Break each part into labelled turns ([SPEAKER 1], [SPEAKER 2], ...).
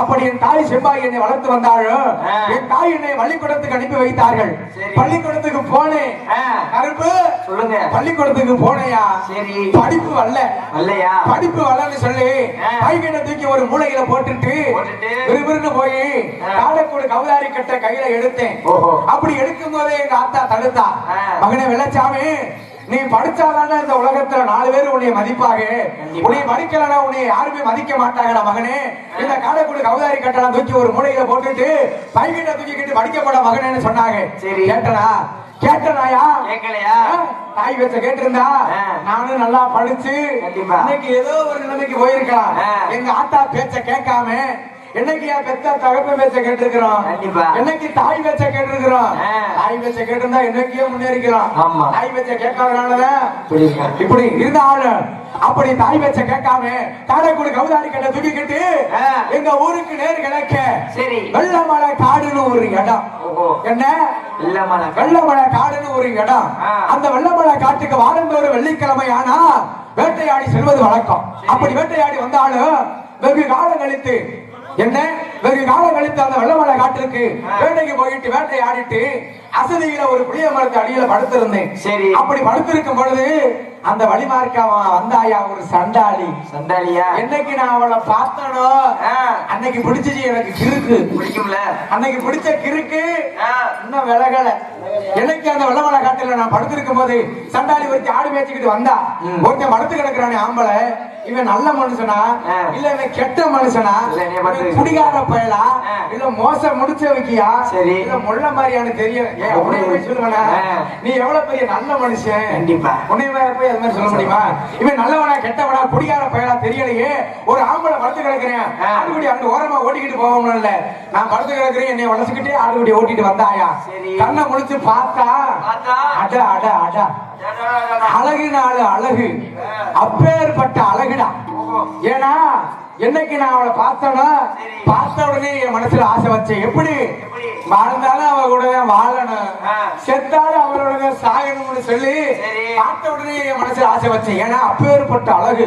[SPEAKER 1] அப்படி என் தாய் செம்பாய் என்னை வளர்த்து வந்தாலும். என் தாய் என்னை பள்ளிக்கூடத்துக்கு அனுப்பி வைத்தார்கள். பள்ளிக்கூடத்துக்கு போனேன். கருப்பு
[SPEAKER 2] சொல்லுங்க
[SPEAKER 1] பள்ளிக்கூடத்துக்கு போனையா
[SPEAKER 2] சரி
[SPEAKER 1] படிப்பு வரல
[SPEAKER 2] அல்லையா
[SPEAKER 1] படிப்பு வரலன்னு சொல்லி. கைகிட்ட தூக்கி ஒரு மூலையில போட்டுட்டு விறுவிறுன்னு போய். காலக்கூட கவுதாரி கட்ட கையில எடுத்தேன் அப்படி எடுக்கும் போதே எங்க ஆத்தா தடுத்தா. மகனே வெள்ளச்சாமி நீ படிச்சாதானே இந்த உலகத்துல நாலு பேர் உன்னை மதிப்பாக. உன்னை படிக்கலனா உன்னை யாருமே மதிக்க மாட்டாங்கடா மகனே இந்த காலக்கூட கவுதாரி கட்டலாம் தூக்கி ஒரு மூலையில போட்டுட்டு பைகிட்ட தூக்கிக்கிட்டு படிக்கப்பட மகனேன்னு சொன்னாங்க
[SPEAKER 2] சரி.
[SPEAKER 1] கேட்டனா கேட்டனாயா
[SPEAKER 2] கேட்கலையா
[SPEAKER 1] தாய் வச்ச கேட்டிருந்தா. நானும் நல்லா படிச்சு. இன்னைக்கு ஏதோ ஒரு நிலைமைக்கு போயிருக்கலாம். எங்க ஆத்தா பேச்ச கேட்காம என்னைக்கு என் பெத்த தகப்ப பேச்ச கேட்டிருக்கிறோம்
[SPEAKER 2] கண்டிப்பா.
[SPEAKER 1] என்னைக்கு தாய் பேச்ச கேட்டிருக்கிறோம். தாய் பேச்ச கேட்டிருந்தா என்னைக்கே முன்னேறிக்கலாம்.
[SPEAKER 2] ஆமா.
[SPEAKER 1] தாய் பேச்ச கேட்காதனாலதான்?
[SPEAKER 2] இப்படி
[SPEAKER 1] இருந்தாலும் அப்படி தாய் பேச்ச கேட்காம காரைக்குடி கவுதாரி கட்ட தூக்கிக்கிட்டு. எங்க ஊருக்கு நேர் கிழக்க
[SPEAKER 2] சரி.
[SPEAKER 1] வெள்ளமலை காடுன்னு ஒரு இடம். என்ன?
[SPEAKER 2] இல்லம்மா
[SPEAKER 1] வெள்ளமலை காடுன்னு ஒரு இடம். அந்த வெள்ளமலை காட்டுக்கு வாரந்தோறும் வெள்ளிக்கிழமை ஆனா வேட்டையாடி செல்வது வழக்கம். அப்படி வேட்டையாடி வந்தாலும் வெகு காலம் கழித்து என்ன? வெகு காலம் கழித்து அந்த வெள்ளமலை காட்டிற்கு வேட்டைக்கு போயிட்டு வேட்டையாடிட்டு அசதியில ஒரு புளிய மரத்து அடியில படுத்திருந்தேன்.
[SPEAKER 2] சரி.
[SPEAKER 1] அப்படி படுத்திருக்கும் பொழுது அந்த வழிமார்க்க அவன் வந்தாயா ஒரு சண்டாளி.
[SPEAKER 2] சண்டாலியா
[SPEAKER 1] என்னைக்கு நான் அவளை பார்த்தனோ. அன்னைக்கு பிடிச்சிச்சு எனக்கு கிறுக்கு.
[SPEAKER 2] பிடிக்கும்ல?
[SPEAKER 1] அன்னைக்கு பிடிச்ச கிறுக்கு. இன்னும் விலகல. எனக்கு அந்த வெள்ளமலை காட்டுல நான் படுத்திருக்கும் போது சண்டாளி ஒருத்தி ஆடு மேய்ச்சிக்கிட்டு வந்தா. ஒருத்தன் படுத்து கிடக்குறானே ஆம்பளை. இவன் நல்ல மனுஷனா. இல்ல இவன் கெட்ட மனுஷனா? குடிகார பயலா. இல்ல மோசம் முடிச்ச வைக்கியா
[SPEAKER 2] சரி.
[SPEAKER 1] இல்ல முள்ள மாதிரியானு
[SPEAKER 2] ஆ.
[SPEAKER 1] நீ எவ்வளவு பெரிய நல்ல மனுஷன்?
[SPEAKER 2] கண்டிப்பா.
[SPEAKER 1] உன்னை அது மாதிரி சொல்ல முடியுமா? இவன் நல்லவனா கெட்டவனா குடிகார பயலா தெரியலையே. ஒரு ஆம்பளை படுத்து கிடக்குறேன்.
[SPEAKER 2] ஆ.
[SPEAKER 1] ஆடுகுடி அங்க ஓரமா ஓட்டிக்கிட்டு போகணும் இல்ல. நான் படுத்து கிடக்குறேன் என்னை வளர்த்துக்கிட்டே ஆடுகுடி ஓட்டிட்டு வந்தாயா. கண்ணை முழிச்சு பார்த்தா?
[SPEAKER 2] பார்த்தா?
[SPEAKER 1] அட அட அட. அழகு நாள் அழகு. அப்பேற்பட்ட அழகுடா. ஏன்னா என்னைக்கு நான் அவளை பார்த்தேனோ
[SPEAKER 2] சரி.
[SPEAKER 1] பார்த்த உடனே என் மனசுல ஆசை வச்சேன் எப்படி? வாழ்ந்தாலும் அவ கூட தான் வாழணும். செத்தாலும் அவளோட தான் சாகணும்னு சொல்லி. பார்த்த உடனே என் மனசுல ஆசை வச்சேன் ஏன்னா அப்பேற்பட்ட அழகு.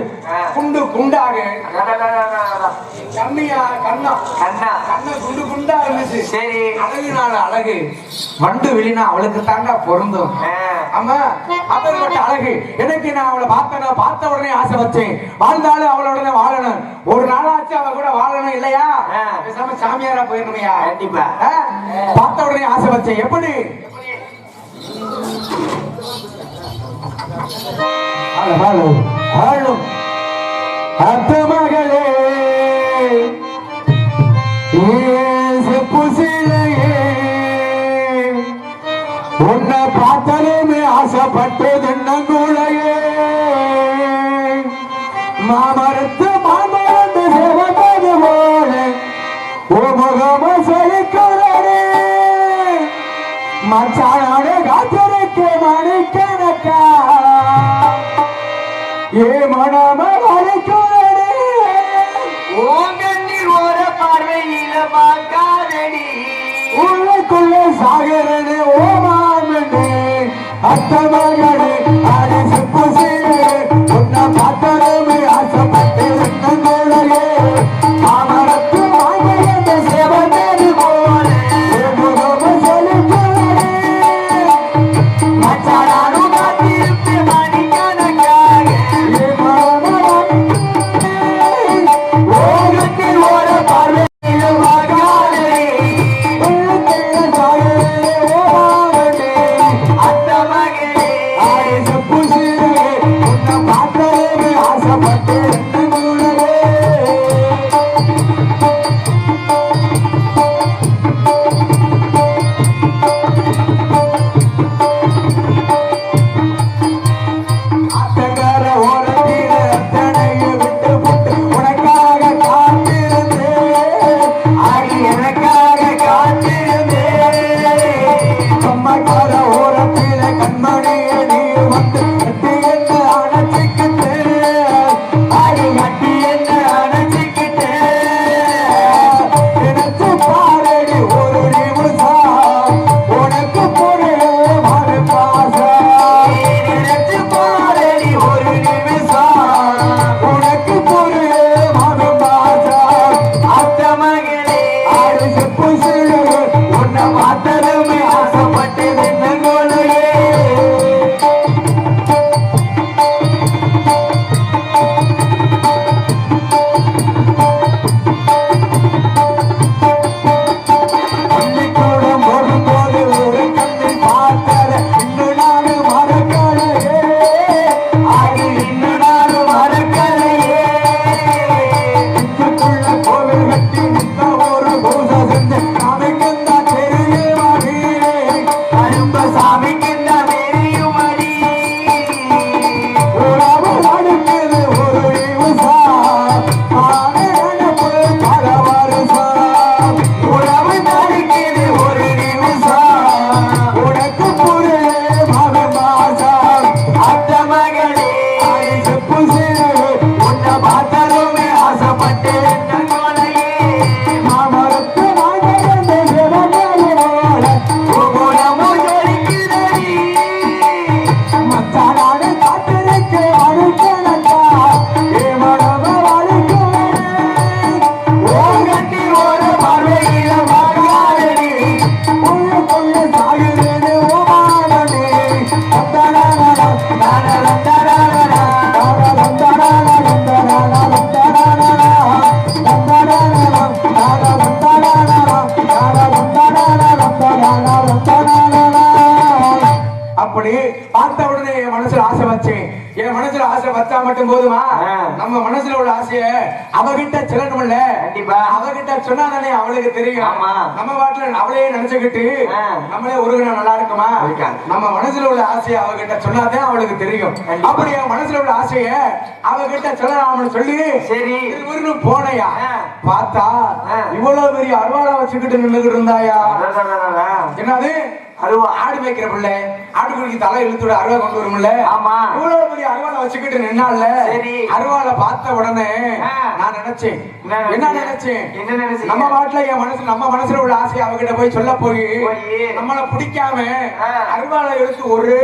[SPEAKER 1] குண்டு குண்டாக. கண்ணியா கண்ணா
[SPEAKER 2] கண்ணா
[SPEAKER 1] கண்ணு குண்டு குண்டா இருந்துச்சு
[SPEAKER 2] சரி
[SPEAKER 1] அழகுனால அழகு வண்டு விழினா அவளுக்கு தாண்டா பொருந்தும். ஆமா அப்பேற்பட்ட அழகு எனக்கு நான் அவளை பார்த்தேனா பார்த்த உடனே ஆசை வச்சேன் வாழ்ந்தாலும் அவளோட வாழணும் ஒரு நாளாச்சும் அவ கூட வாழணும் இல்லையா. பேசாம சாமியாரா போயிடணுமையா.
[SPEAKER 2] கண்டிப்பா?
[SPEAKER 1] பார்த்த உடனே ஆசை வச்சேன். எப்படி? அத்த மகளே. புசிலையே. உன்னை பார்த்ததுமே ஆசைப்பட்டு ஏ மனம Thank you. Da da da. ஆசை வச்சா மட்டும் போதுமா. நம்ம மனசுல உள்ள ஆசைய அவகிட்ட சொல்லணும்ல
[SPEAKER 2] கண்டிப்பா.
[SPEAKER 1] அவகிட்ட சொன்னாதானே அவளுக்கு தெரியும்
[SPEAKER 2] ஆமா.
[SPEAKER 1] நம்ம பாட்டுல அவளையே நினைச்சுக்கிட்டு. நம்மளே உருகினா நல்லா இருக்குமா. நம்ம மனசுல உள்ள ஆசையை அவகிட்ட சொன்னாதான் அவளுக்கு தெரியும். அப்படி என் மனசுல உள்ள ஆசைய அவகிட்ட சொல்லலாம்னு சொல்லி
[SPEAKER 2] சரி
[SPEAKER 1] இருவரும் போனையா. பார்த்தா. இவ்வளவு பெரிய அருவாளை வச்சுக்கிட்டு நின்னுகிட்டு இருந்தாயா. என்னது
[SPEAKER 2] அருவா
[SPEAKER 1] ஆடு மேய்க்கிற பிள்ளை ஆட்டுக்குடிக்கு தலை இழுத்துட அருவா கொண்டு வரும்ல
[SPEAKER 2] ஆமா.
[SPEAKER 1] இவ்வளவு பெரிய அருவாளை வச்சுக்கிட்டு நின்னால
[SPEAKER 2] சரி.
[SPEAKER 1] அருவாளை பார்த்த உடனே. நான் நினைச்சேன்
[SPEAKER 2] என்ன?
[SPEAKER 1] நினைச்சேன்
[SPEAKER 2] என்ன நினைச்சீங்க?
[SPEAKER 1] நம்ம பாட்டுல என் மனசு நம்ம மனசுல உள்ள ஆசையை அவகிட்ட போய் சொல்ல போய். நம்மள பிடிக்காம
[SPEAKER 2] ஆ.
[SPEAKER 1] அருவாளை எடுத்து ஒரே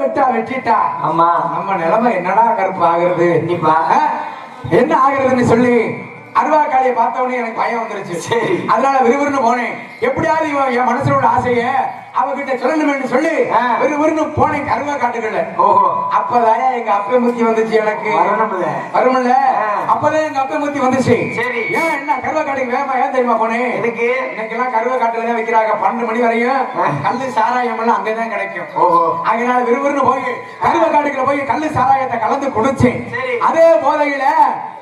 [SPEAKER 1] வெட்டா வெட்டிட்டா
[SPEAKER 2] ஆமா
[SPEAKER 1] நம்ம நிலைமை என்னடா கருப்பு ஆகுறது
[SPEAKER 2] கண்டிப்பா.
[SPEAKER 1] என்ன ஆகுறதுன்னு சொல்லி அருவாக்காளியை பார்த்த உடனே எனக்கு பயம் வந்துருச்சு
[SPEAKER 2] சரி.
[SPEAKER 1] அதனால விறுவிறுன்னு போனேன் எப்படியாவது இவன் என் மனசுல உள்ள ஆசைய அவகிட்ட சொல்லணும்னு சொல்லி. விறுவிறுன்னு போனேன் கருவா காட்டுக்கல
[SPEAKER 2] ஓஹோ
[SPEAKER 1] அப்பதான் எங்க அப்ப முத்தி வந்துச்சு எனக்கு
[SPEAKER 2] வரணும்ல.
[SPEAKER 1] வரும்ல. அப்பதான் எங்க அப்ப முத்தி வந்துச்சு
[SPEAKER 2] சரி.
[SPEAKER 1] ஏன் என்ன கருவா காட்டுக்கு வேகமா ஏன் தெரியுமா போனேன்
[SPEAKER 2] எதுக்கு
[SPEAKER 1] இன்னைக்கெல்லாம் கருவா காட்டுல வைக்கிறாங்க பன்னெண்டு மணி வரையும். கல்லு சாராயம் எல்லாம் அங்கதான் கிடைக்கும்
[SPEAKER 2] ஓஹோ
[SPEAKER 1] அதனால விறுவிறுன்னு போய் கருவ காட்டுக்குள்ள போய் கல்லு சாராயத்தை கலந்து குடிச்சேன். அதே போதையில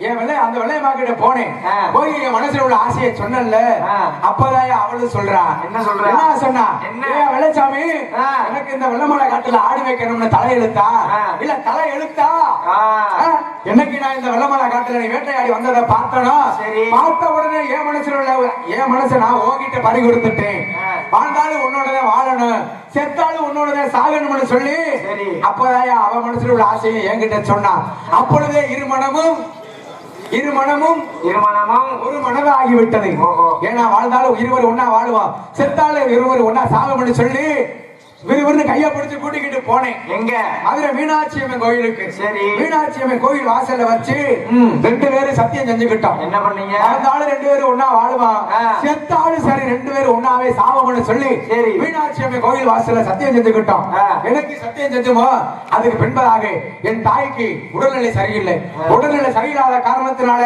[SPEAKER 1] என் வெள்ளை அந்த வெள்ளை மாக்கிட்ட போனேன். போய் என் மனசுல உள்ள ஆசையை சொன்னேன்ல
[SPEAKER 2] ஆ.
[SPEAKER 1] அப்பதான் அவளும் சொல்றா
[SPEAKER 2] என்ன சொல்றா?
[SPEAKER 1] என்ன சொன்னா? ஏய் வெள்ளச்சாமி. எனக்கு இந்த வெள்ளமலை காட்டுல ஆடு வைக்கணும்னு தலை எழுத்தா. இல்ல தலை எழுத்தா என்னைக்கு நான் இந்த வெள்ளமலை காட்டுல நீ வேட்டையாடி வந்ததை பார்த்தனோ. பார்த்த உடனே என் மனசுல உள்ள என் மனசை நான் உன்கிட்ட பறி கொடுத்துட்டேன். வாழ்ந்தாலும் உன்னோடதான் வாழணும் செத்தாலும் உன்னோடதான் சாகணும்னு சொல்லி
[SPEAKER 2] சரி.
[SPEAKER 1] அப்பதான் அவ மனசுல உள்ள ஆசையை என்கிட்ட சொன்னான் அப்பொழுதே இரு மனமும் இரு மனமும்
[SPEAKER 2] திருமணமும்
[SPEAKER 1] ஒரு மனது ஆகிவிட்டது. ஏன்னா வாழ்ந்தாலும் இருவர் ஒன்னா வாழுவோம் செத்தாலும் இருவர் ஒன்னா சாகம்னு சொல்லி விறுவிறுன்னு கையை பிடிச்சு கூட்டிக்கிட்டு போனேன்
[SPEAKER 2] எங்க
[SPEAKER 1] மதுரை மீனாட்சி அம்மன் கோயிலுக்கு
[SPEAKER 2] சரி.
[SPEAKER 1] மீனாட்சி அம்மன் கோயில் வாசல்ல வச்சு. ரெண்டு பேரும் சத்தியம் செஞ்சுக்கிட்டோம்
[SPEAKER 2] என்ன பண்ணீங்க
[SPEAKER 1] வாழ்ந்தாலும் ரெண்டு பேரும் ஒன்னா வாழுவான். செத்தாலும் சரி ரெண்டு பேரும் ஒன்னாவே சாவம்னு சொல்லி
[SPEAKER 2] சரி.
[SPEAKER 1] மீனாட்சி அம்மன் கோயில் வாசல்ல சத்தியம் செஞ்சுக்கிட்டோம். எனக்கு சத்தியம் செஞ்சுமோ அதுக்கு பின்பதாக என் தாய்க்கு உடல்நிலை சரியில்லை உடல்நிலை சரியில்லாத காரணத்தினால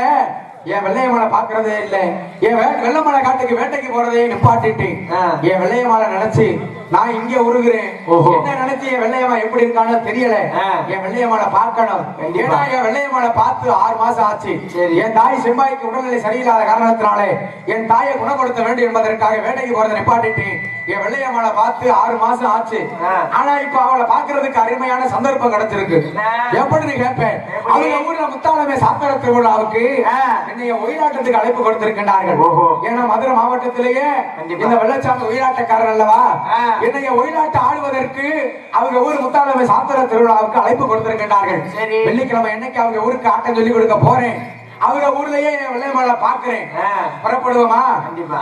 [SPEAKER 1] என் வெள்ளையமலை பாக்குறதே இல்லை என் வெள்ளமலை காட்டுக்கு வேட்டைக்கு போறதே நிப்பாட்டிட்டு. என் வெள்ளையமலை நினைச்சு நான் இங்க உருகுறேன். என்ன நினைச்சு என் வெள்ளையம்மா எப்படி இருக்கானோ தெரியல. என் வெள்ளையம்மாளை பார்க்கணும். ஏன்னா என் வெள்ளையம்மாளை பார்த்து ஆறு மாசம் ஆச்சு. என் தாய் செம்பாய்க்கு உடல்நிலை சரியில்லாத காரணத்தினாலே என் தாயை குணப்படுத்த வேண்டும் என்பதற்காக வேட்டைக்கு போறதை நிப்பாட்டிட்டு என் வெள்ளையம்மாளை பார்த்து ஆறு மாசம் ஆச்சு. ஆனா இப்ப அவளை பாக்குறதுக்கு அருமையான சந்தர்ப்பம் கிடைச்சிருக்கு? எப்படின்னு கேட்பேன்? அவங்க ஊர்ல முத்தாளமே சாத்தர திருவிழாவுக்கு. என்னைய ஒயிலாட்டத்துக்கு அழைப்பு கொடுத்திருக்கின்றார்கள். ஏன்னா மதுரை மாவட்டத்திலேயே. இந்த வெள்ளச்சாமி ஒயிலாட்டக்காரர் அல்லவா. என்னைய ஒயிலாட்ட ஆடுவதற்கு அவங்க ஊர் முத்தாளமை சாத்திர திருவிழாவுக்கு அழைப்பு கொடுத்திருக்கின்றார்கள். வெள்ளிக்கிழமை என்னைக்கு அவங்க ஊருக்கு ஆட்டம் சொல்லி கொடுக்க போறேன் அவங்க ஊர்லயே வெள்ளையமலை பாக்குறேன். புறப்படுவோமா
[SPEAKER 2] கண்டிப்பா